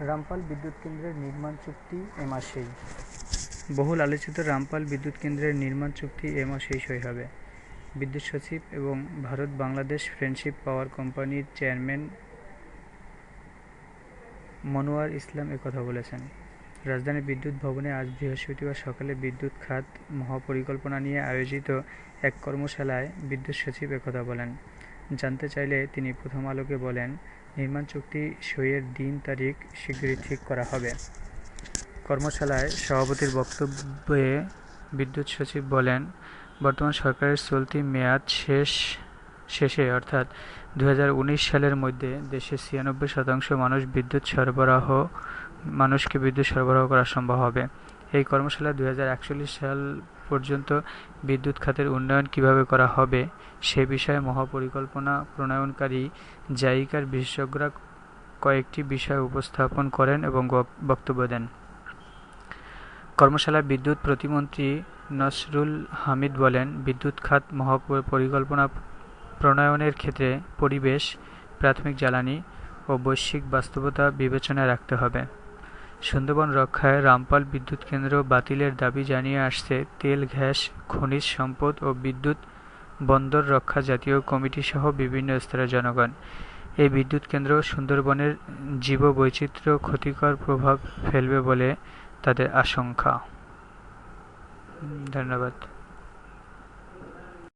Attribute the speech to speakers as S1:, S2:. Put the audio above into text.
S1: রামপাল বিদ্যুৎ কেন্দ্রের নির্মাণ চুক্তি এ মাসেই। বহুল আলোচিত রামপাল বিদ্যুৎ কেন্দ্রের নির্মাণ চুক্তি এ মাসেই সই হবে। বিদ্যুৎ সচিব এবং ভারত বাংলাদেশ ফ্রেন্ডশিপ পাওয়ার কোম্পানির চেয়ারম্যান মনোয়ার ইসলাম একথা বলেছেন। রাজধানী বিদ্যুৎ ভবনে আজ বৃহস্পতিবার সকালে বিদ্যুৎ খাত মহাপরিকল্পনা নিয়ে আয়োজিত এক কর্মশালায় বিদ্যুৎ সচিব একথা বলেন। জানতে চাইলে তিনি প্রথম আলোকে বলেন নির্মাণ চুক্তি সইয়ের দিন তারিখ শীঘ্রই ঠিক করা হবে। কর্মশালায় সভাপতির বক্তব্যে বিদ্যুৎ সচিব বলেন, বর্তমান সরকারের চলতি মেয়াদ শেষ, শেষে অর্থাৎ দু হাজার উনিশ সালের মধ্যে দেশের ছিয়ানব্বই শতাংশ মানুষ বিদ্যুৎ সরবরাহ, মানুষকে বিদ্যুৎ সরবরাহ করা সম্ভব হবে। এই কর্মশালা দু হাজার একচল্লিশ সাল পর্যন্ত বিদ্যুৎ খাতের উন্নয়ন কীভাবে করা হবে সে বিষয়ে মহাপরিকল্পনা প্রণয়নকারী জাইকার বিশেষজ্ঞরা কয়েকটি বিষয় উপস্থাপন করেন এবং বক্তব্য দেন। কর্মশালায় বিদ্যুৎ প্রতিমন্ত্রী নসরুল হামিদ বলেন, বিদ্যুৎ খাত মহাপরিকল্পনা প্রণয়নের ক্ষেত্রে পরিবেশ, প্রাথমিক জ্বালানি ও বৈশ্বিক বাস্তবতা বিবেচনায় রাখতে হবে। সুন্দরবন রক্ষায় রামপাল বিদ্যুৎ কেন্দ্র বাতিলের দাবি জানিয়ে আসছে তেল, গ্যাস, খনিজ সম্পদ ও বিদ্যুৎ বন্দর রক্ষা জাতীয় কমিটি সহ বিভিন্ন স্তরের জনগণ। এই বিদ্যুৎ কেন্দ্র সুন্দরবনের জীববৈচিত্র্য ক্ষতিকর প্রভাব ফেলবে বলে তাদের আশঙ্কা। ধন্যবাদ।